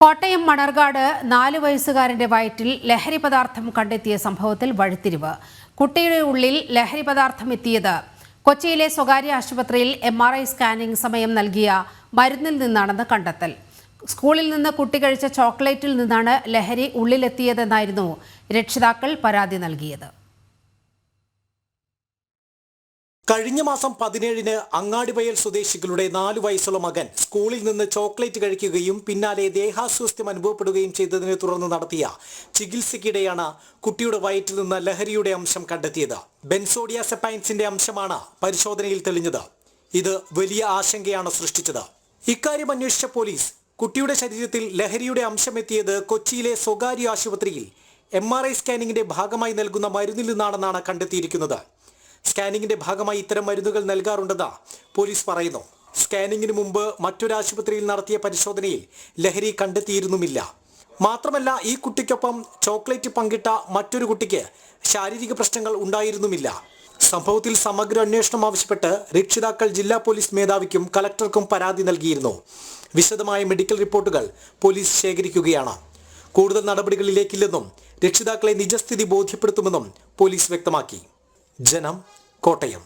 കോട്ടയം മണർകാട് നാല് വയസ്സുകാരന്റെ വയറ്റിൽ ലഹരി പദാർത്ഥം കണ്ടെത്തിയ സംഭവത്തിൽ വഴിത്തിരിവ്. കുട്ടിയുടെ ഉള്ളിൽ ലഹരി പദാർത്ഥം എത്തിയത്. കൊച്ചിയിലെ സ്വകാര്യ ആശുപത്രിയിൽ എം ആർ ഐ സ്കാനിംഗ് സമയം നൽകിയ മരുന്നിൽ നിന്നാണെന്ന് കണ്ടെത്തൽ. സ്കൂളിൽ നിന്ന് കുട്ടി കഴിച്ച ചോക്ലേറ്റിൽ നിന്നാണ് ലഹരി ഉള്ളിലെത്തിയതെന്നായിരുന്നു രക്ഷിതാക്കൾ പരാതി നൽകിയത്. കഴിഞ്ഞ മാസം പതിനേഴിന് അങ്ങാടിവയൽ സ്വദേശികളുടെ നാലു വയസ്സുള്ള മകൻ സ്കൂളിൽ നിന്ന് ചോക്ലേറ്റ് കഴിക്കുകയും പിന്നാലെ ദേഹാസ്വാസ്ഥ്യം അനുഭവപ്പെടുകയും ചെയ്തതിനെ തുടർന്ന് നടത്തിയ ചികിത്സയ്ക്കിടെയാണ് കുട്ടിയുടെ വയറ്റിൽ നിന്ന് ലഹരിയുടെ അംശം കണ്ടെത്തിയത്. ബെൻസോഡിയാസെപ്പൈൻസിന്റെ അംശമാണ് പരിശോധനയിൽ തെളിഞ്ഞത്. ഇത് വലിയ ആശങ്കയാണ് സൃഷ്ടിച്ചത്. ഇക്കാര്യം അന്വേഷിച്ച പോലീസ് കുട്ടിയുടെ ശരീരത്തിൽ ലഹരിയുടെ അംശമെത്തിയത് കൊച്ചിയിലെ സ്വകാര്യ ആശുപത്രിയിൽ എം ആർ ഐ സ്കാനിങ്ങിന്റെ ഭാഗമായി നൽകുന്ന മരുന്നിൽ നിന്നാണെന്നാണ് കണ്ടെത്തിയിരിക്കുന്നത്. സ്കാനിങ്ങിന്റെ ഭാഗമായി ഇത്തരം മരുന്നുകൾ നൽകാറുണ്ടെന്ന് പോലീസ് പറയുന്നു. സ്കാനിങ്ങിന് മുമ്പ് മറ്റൊരു ആശുപത്രിയിൽ നടത്തിയ പരിശോധനയിൽ ലഹരി കണ്ടെത്തിയിരുന്നുമില്ല. മാത്രമല്ല ഈ കുട്ടിക്കൊപ്പം ചോക്ലേറ്റ് പങ്കിട്ട മറ്റൊരു കുട്ടിക്ക് ശാരീരിക പ്രശ്നങ്ങൾ ഉണ്ടായിരുന്നുമില്ല. സംഭവത്തിൽ സമഗ്ര അന്വേഷണം ആവശ്യപ്പെട്ട് രക്ഷിതാക്കൾ ജില്ലാ പോലീസ് മേധാവിക്കും കലക്ടർക്കും പരാതി നൽകിയിരുന്നു. വിശദമായ മെഡിക്കൽ റിപ്പോർട്ടുകൾ പോലീസ് ശേഖരിക്കുകയാണ്. കൂടുതൽ നടപടികളിലേക്കില്ലെന്നും രക്ഷിതാക്കളെ നിജസ്ഥിതി ബോധ്യപ്പെടുത്തുമെന്നും പോലീസ് വ്യക്തമാക്കി. ജനം കോട്ടയം